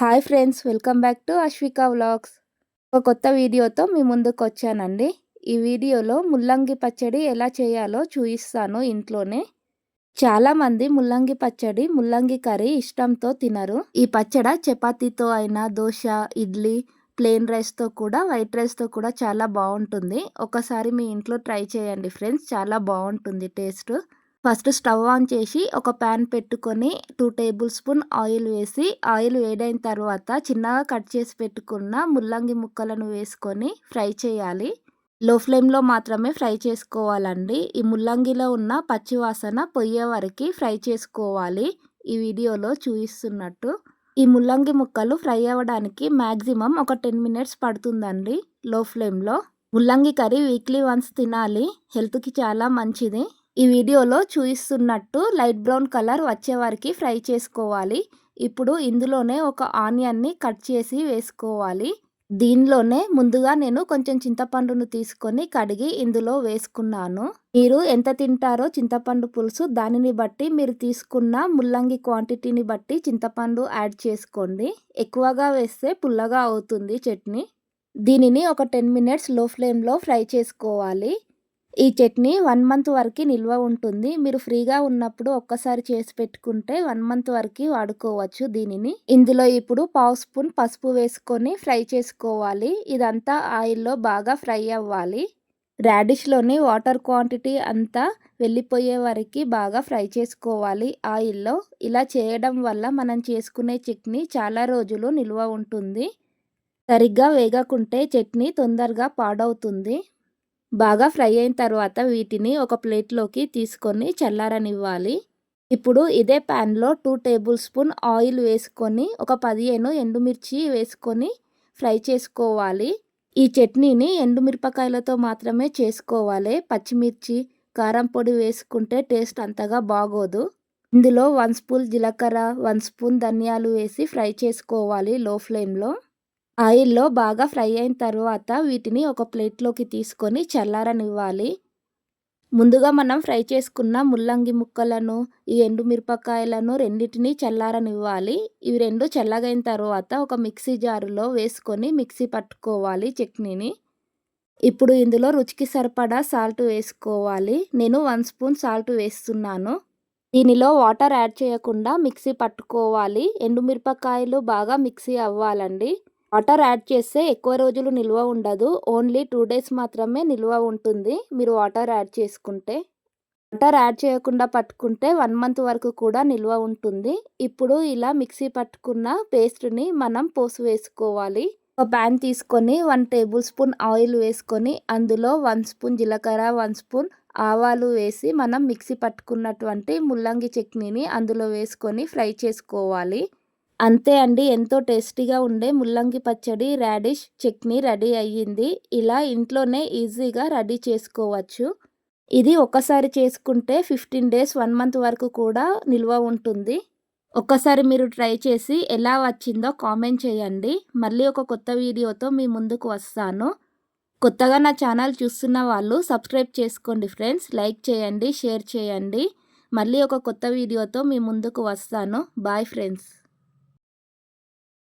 Hi friends welcome back to Ashwika vlogs. ఒక కొత్త వీడియోతో మీ ముందుకు వచ్చానండి. ఈ వీడియోలో ముల్లంగి పచ్చడి ఎలా చేయాలో చూపిస్తాను ఇంట్లోనే. చాలామంది ముల్లంగి పచ్చడి ముల్లంగి కర్రీ ఇష్టంతో తినరు. ఈ పచ్చడ చపాతీతో అయినా దోశ ఇడ్లీ ప్లెయిన్ రైస్తో కూడా వైట్ రైస్తో కూడా చాలా బాగుంటుంది. ఒకసారి మీ ఇంట్లో ట్రై చేయండి ఫ్రెండ్స్ చాలా బాగుంటుంది టేస్ట్. ఫస్ట్ స్టవ్ ఆన్ చేసి ఒక ప్యాన్ పెట్టుకొని టూ టేబుల్ స్పూన్ ఆయిల్ వేసి ఆయిల్ వేడైన తర్వాత చిన్నగా కట్ చేసి పెట్టుకున్న ముల్లంగి ముక్కలను వేసుకొని ఫ్రై చేయాలి. లో ఫ్లేమ్లో మాత్రమే ఫ్రై చేసుకోవాలండి. ఈ ముల్లంగిలో ఉన్న పచ్చివాసన పొయ్యే వరకు ఫ్రై చేసుకోవాలి. ఈ వీడియోలో చూపిస్తున్నట్టు ఈ ముల్లంగి ముక్కలు ఫ్రై అవ్వడానికి మ్యాక్సిమం ఒక టెన్ మినిట్స్ పడుతుందండి లో ఫ్లేమ్లో. ముల్లంగి కర్రీ వీక్లీ వన్స్ తినాలి. హెల్త్కి చాలా మంచిది. ఈ వీడియోలో చూపిస్తున్నట్టు లైట్ బ్రౌన్ కలర్ వచ్చే వరకు ఫ్రై చేసుకోవాలి. ఇప్పుడు ఇందులోనే ఒక ఆనియన్ని కట్ చేసి వేసుకోవాలి. దీనిలోనే ముందుగా నేను కొంచెం చింతపండును తీసుకొని కడిగి ఇందులో వేసుకున్నాను. మీరు ఎంత తింటారో చింతపండు పులుసు దానిని బట్టి మీరు తీసుకున్న ముల్లంగి క్వాంటిటీని బట్టి చింతపండు యాడ్ చేసుకోండి. ఎక్కువగా వేస్తే పుల్లగా అవుతుంది చట్నీ. దీనిని ఒక టెన్ మినిట్స్లో ఫ్లేమ్లో ఫ్రై చేసుకోవాలి. ఈ చట్నీ వన్ మంత్ వరకు నిల్వ ఉంటుంది. మీరు ఫ్రీగా ఉన్నప్పుడు ఒక్కసారి చేసి పెట్టుకుంటే వన్ మంత్ వరకు వాడుకోవచ్చు దీనిని. ఇందులో ఇప్పుడు పావు స్పూన్ పసుపు వేసుకొని ఫ్రై చేసుకోవాలి. ఇదంతా ఆయిల్లో బాగా ఫ్రై అవ్వాలి. రాడిష్లోని వాటర్ క్వాంటిటీ అంతా వెళ్ళిపోయే వరకు బాగా ఫ్రై చేసుకోవాలి ఆయిల్లో. ఇలా చేయడం వల్ల మనం చేసుకునే చట్నీ చాలా రోజులు నిల్వ ఉంటుంది. సరిగ్గా వేగకుంటే చట్నీ తొందరగా పాడవుతుంది. బాగా ఫ్రై అయిన తర్వాత వీటిని ఒక ప్లేట్లోకి తీసుకొని చల్లారనివ్వాలి. ఇప్పుడు ఇదే ప్యాన్లో టూ టేబుల్ స్పూన్ ఆయిల్ వేసుకొని ఒక పదిహేను ఎండుమిర్చి వేసుకొని ఫ్రై చేసుకోవాలి. ఈ చట్నీని ఎండుమిరపకాయలతో మాత్రమే చేసుకోవాలి. పచ్చిమిర్చి కారం పొడి వేసుకుంటే టేస్ట్ అంతగా బాగోదు. ఇందులో వన్ స్పూన్ జీలకర్ర వన్ స్పూన్ ధనియాలు వేసి ఫ్రై చేసుకోవాలి లో ఫ్లేమ్లో. ఆయిల్లో బాగా ఫ్రై అయిన తర్వాత వీటిని ఒక ప్లేట్లోకి తీసుకొని చల్లారనివ్వాలి. ముందుగా మనం ఫ్రై చేసుకున్న ముల్లంగి ముక్కలను ఈ ఎండు మిరపకాయలను రెండింటినీ చల్లారనివ్వాలి. ఇవి రెండు చల్లగైన తర్వాత ఒక మిక్సీ జారులో వేసుకొని మిక్సీ పట్టుకోవాలి చట్నీని. ఇప్పుడు ఇందులో రుచికి సరిపడా సాల్ట్ వేసుకోవాలి. నేను వన్ స్పూన్ సాల్ట్ వేస్తున్నాను. దీనిలో వాటర్ యాడ్ చేయకుండా మిక్సీ పట్టుకోవాలి. ఎండుమిరపకాయలు బాగా మిక్సీ అవ్వాలండి. వాటర్ యాడ్ చేస్తే ఎక్కువ రోజులు నిల్వ ఉండదు. ఓన్లీ టూ డేస్ మాత్రమే నిల్వ ఉంటుంది. మీరు వాటర్ యాడ్ చేసుకుంటే వాటర్ యాడ్ చేయకుండా పట్టుకుంటే వన్ మంత్ వరకు కూడా నిల్వ ఉంటుంది. ఇప్పుడు ఇలా మిక్సీ పట్టుకున్న పేస్ట్ని మనం పోసి వేసుకోవాలి. ఒక ప్యాన్ తీసుకొని వన్ టేబుల్ స్పూన్ ఆయిల్ వేసుకొని అందులో వన్ స్పూన్ జీలకర్ర వన్ స్పూన్ ఆవాలు వేసి మనం మిక్సీ పట్టుకున్నటువంటి ముల్లంగి చట్నీని అందులో వేసుకొని ఫ్రై చేసుకోవాలి. అంతే అండి. ఎంతో టేస్టీగా ఉండే ముల్లంగి పచ్చడి రాడిష్ చట్నీ రెడీ అయ్యింది. ఇలా ఇంట్లోనే ఈజీగా రెడీ చేసుకోవచ్చు. ఇది ఒకసారి చేసుకుంటే ఫిఫ్టీన్ డేస్ వన్ మంత్ వరకు కూడా నిల్వ ఉంటుంది. ఒక్కసారి మీరు ట్రై చేసి ఎలా వచ్చిందో కామెంట్ చేయండి. మళ్ళీ ఒక కొత్త వీడియోతో మీ ముందుకు వస్తాను. కొత్తగా నా ఛానల్ చూస్తున్న వాళ్ళు సబ్స్క్రైబ్ చేసుకోండి ఫ్రెండ్స్. లైక్ చేయండి షేర్ చేయండి. మళ్ళీ ఒక కొత్త వీడియోతో మీ ముందుకు వస్తాను. Bye friends.